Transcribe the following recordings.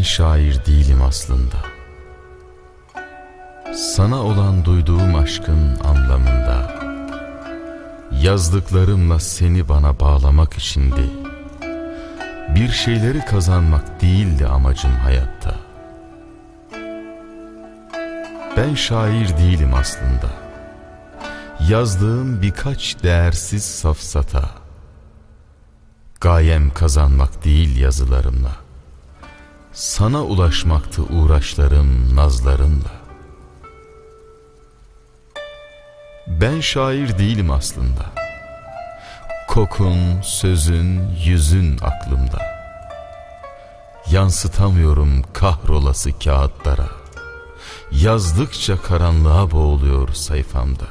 Ben şair değilim aslında. Sana olan duyduğum aşkın anlamında yazdıklarımla seni bana bağlamak içindi. Bir şeyleri kazanmak değildi amacım hayatta. Ben şair değilim aslında. Yazdığım birkaç değersiz safsata. Gayem kazanmak değil yazılarımla. Sana ulaşmaktı uğraşlarım nazlarımla. Ben şair değilim aslında. Kokun, sözün, yüzün aklımda. Yansıtamıyorum kahrolası kağıtlara. Yazdıkça karanlığa boğuluyor sayfamda.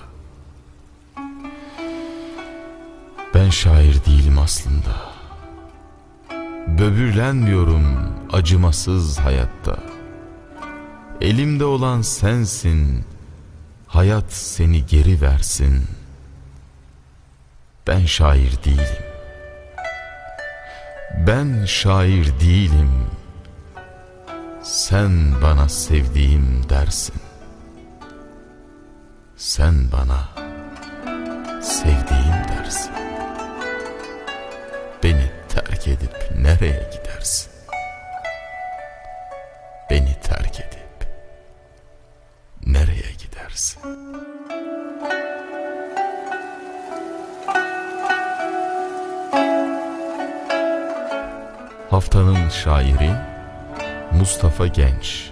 Ben şair değilim aslında. Böbürlenmiyorum acımasız hayatta. Elimde olan sensin, hayat seni geri versin. Ben şair değilim. Ben şair değilim. Sen bana sevdiğim dersin. Sen bana sevdiğim dersin. Terk edip nereye gidersin? Beni terk edip nereye gidersin? Haftanın şairi Mustafa Genç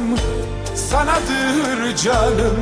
Sanadır canım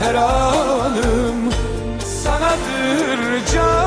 her anım Sanadır canım